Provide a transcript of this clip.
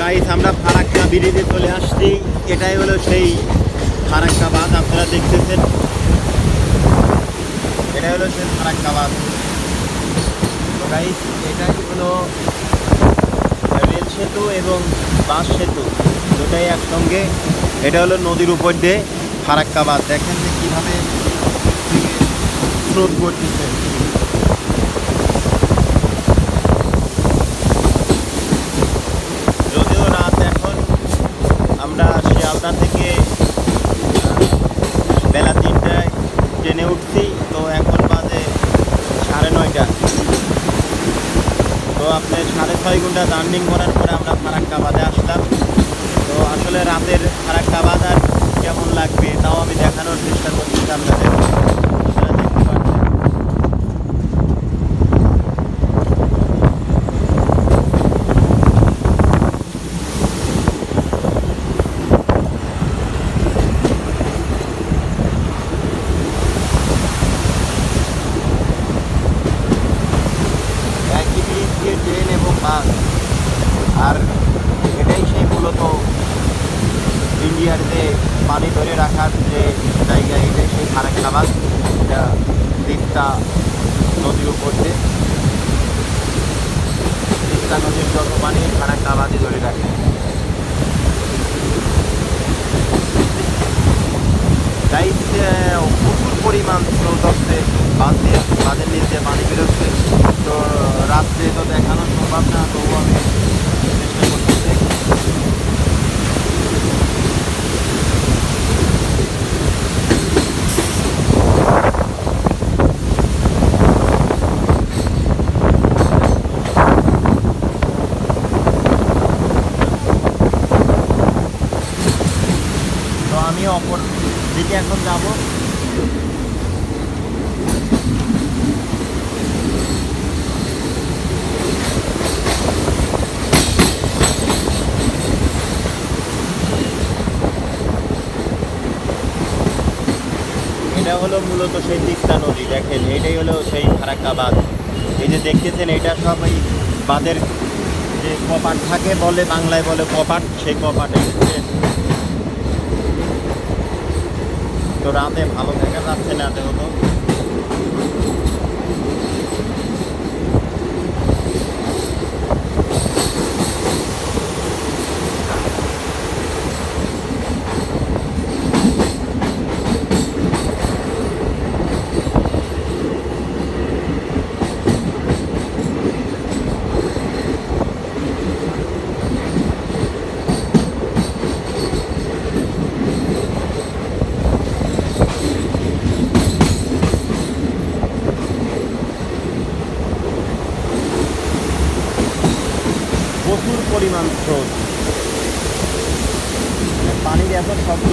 Guys আমরা ফারাক্কা ব্রিজে চলে আসছি। এটাই হলো সেই ফারাক্কা বাঁধ, আপনারা দেখতেছেন। এটাই হলো সেই ফারাক্কা বাঁধ। তো গাইস এটাই হলো রেল সেতু এবং বাস সেতু। দুটাই একসঙ্গে। এটা হলো নদীর উপর দিয়ে ফারাক্কা বাঁধ। দেখেন যে কীভাবে স্রোত করতেছে যদিও রাত এখন আমরা শিয়ালদা থেকে। বেলা তিনটায় ট্রেনে উঠছি, তো এখন বাজে সাড়ে নয়টা। তো আপনি সাড়ে ছয় ঘণ্টা জার্নিং করার পরে আমরা ফারাক্কা বাদে আসলাম। তো আসলে রাতের ফারাক্কাবাদ আর কেমন লাগবে, তাও আমি দেখানোর চেষ্টা করছি আপনাদের আপনারা দেখতে পাচ্ছেন একই ব্রিজ দিয়ে ট্রেন এবং বাস আর এটাই সেই মূলত ইন্ডিয়ার যে পানি ধরে রাখার যে জায়গা এটাই সেই ফারাক্কাবাদ এটা তিস্তা নদীর উপর দিয়ে নদীর যত পানি ফারাক্কাবাদই ধরে রাখে। গাইড প্রচুর পরিমাণ স্রোত বাঁধ দিয়ে বাঁধের নিচে পানি বেরোচ্ছে। তো, রাত্রে তো দেখানো সম্ভব না, তবুও আমি আমি অপর দিকে এখন যাব। এটা হলো মূলত সেই তিস্তা নদী, দেখেন, এটাই হলো সেই ফারাক্কা বাঁধ এই যে দেখতেছেন, এটা সব এই বাঁধের যে কপাট থাকে, বলে বাংলায় বলে কপাট, সেই কপাটে তো রাতে ভালো দেখা যাচ্ছে না যেহেতু। প্রচুর পরিমাণ স্রোত। মানে পানির এত শব্দ।